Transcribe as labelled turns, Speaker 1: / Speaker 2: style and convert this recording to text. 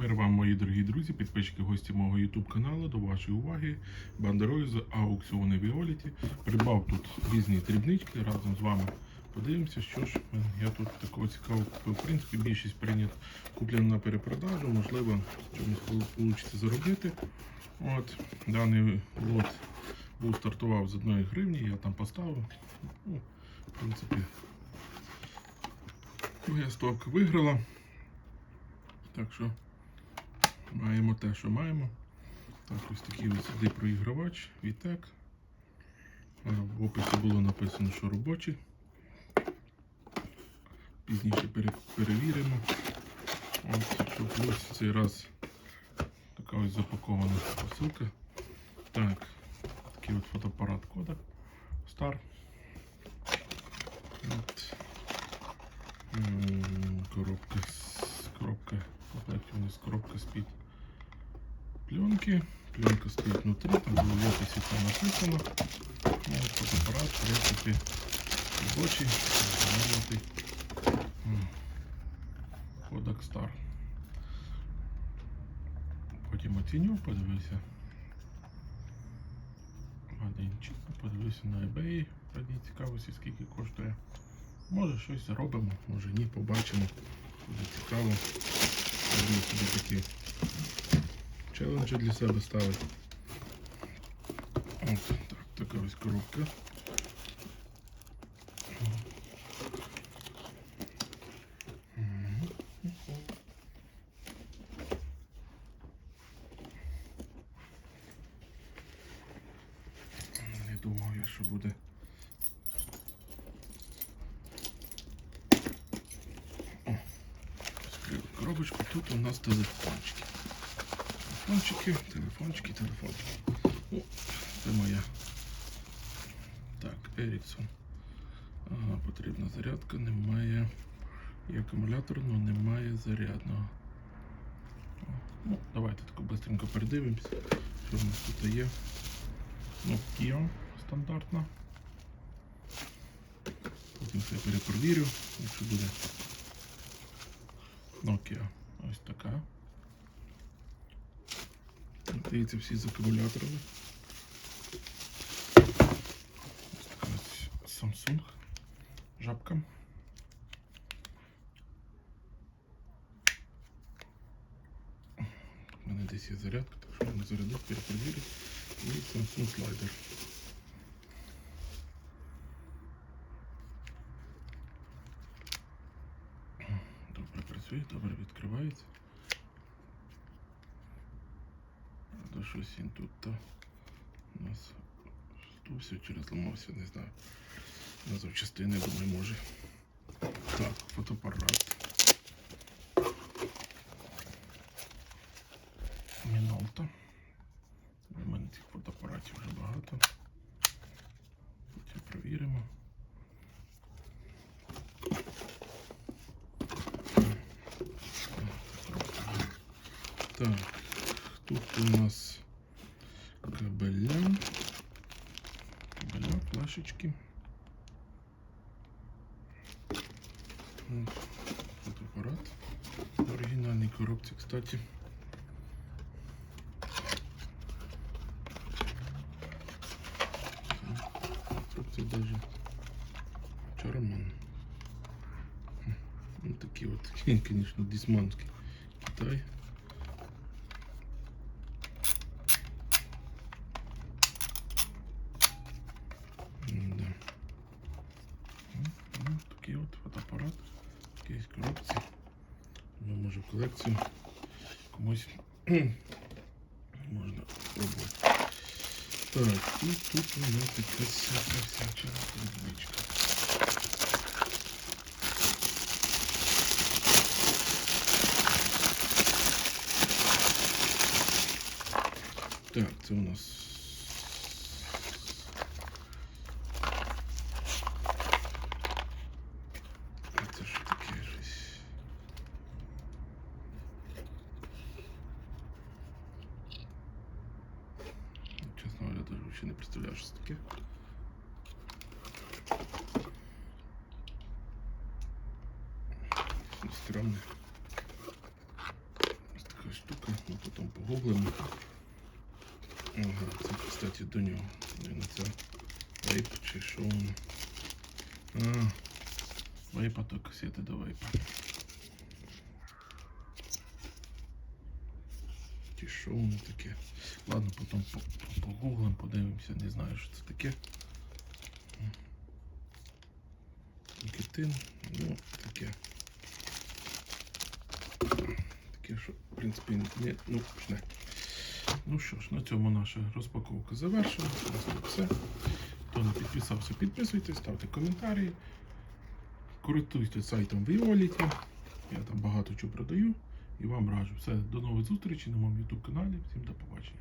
Speaker 1: Мир вам, мої дорогі друзі, підписчики, гості мого YouTube каналу. До вашої уваги бандерою з аукціону Віоліті. Придбав тут різні дрібнички разом з вами. Подивимося, що ж я тут такого цікавого купив. В принципі, більшість прийнят куплено на перепродажу. Можливо, чомусь вийде заробити. От, даний лот був стартував з 1 гривні, я там поставив. Ну, в принципі, моя ставка виграла. Так що маємо те, що маємо. Так, ось такий ось сюди проігравач, Вітек. Е, В описі було написано, що робочий. Пізніше пере- перевіримо. Ось, що плюс цей раз така ось запакована посилка. Так, такий от фотоапарат Kodak Star. От. Коробка з коробка. В комплекті у нас коробка з-під пленки. Пленка стоїть внутрі, там було в описі це написано. Ну, от фотоапарат, в принципі, робочий, розвернутий. М. Kodak Star. Потім оціню, подивився. Гадинчик, подивився на eBay, раді цікавості, скільки коштує. Може щось заробимо, може ні, побачимо. Буде цікаво. Буду собі такі челенджі для себе ставити. От так, така ось коробка. Не думав я, що буде. О, коробочку. Тут у нас телефончики. Телефончики, телефончики, телефончики. О, це моя. Так, Ericsson. Ага, потрібна зарядка, немає. І акумулятор, але немає зарядного. Ну, давайте тако быстренько передивимось, що в нас тут є. Nokia стандартна. Потім все перепровірю, якщо буде. Nokia ось така. Здається, всі з акумуляторами. Ось Samsung. Жабка. У мене десь є зарядка, так що можна зарядити, перепровірити. І Samsung слайдер. Добре працює, добре відкривається. То щось він тут то у нас здувся чи розламався, не знаю. На запчастини, думаю, може. Так, фотоапарат. Мінолта. У мене цих фотоапаратів вже багато. Потім провіримо. Так, тут у нас кабеля. М, Фотоапарат. В оригінальній коробці, кстати. Коробці даже Чараман. Ну, такі от, конечно, дисманський Китай. такий от фотоапарат. Якийсь коробці. Ну, може в колекцію комусь можна спробувати. Так, і тут у нас якась всяка всячина табличка. Так, це у нас. говоря, даже ще не представляю, що це таке. Стрьомне. Ось така погуглимо. Ага, це, кстати, до нього. Він це вейп чи що воно. А, вейпа то касети до вейпа. Чи що воно таке? Ладно, потім по- по- погуглим, подивимося, не знаю, що це таке. Нікотин, ну, таке. Таке, що, в принципі, не, ну, не. Ну що ж, на цьому наша розпаковка завершена. У все. Хто не підписався, підписуйтесь, ставте коментарі. Користуйтесь сайтом Violet. Я там багато чого продаю і вам раджу. Все, до нових зустрічей на моєму YouTube каналі. Всім до побачення.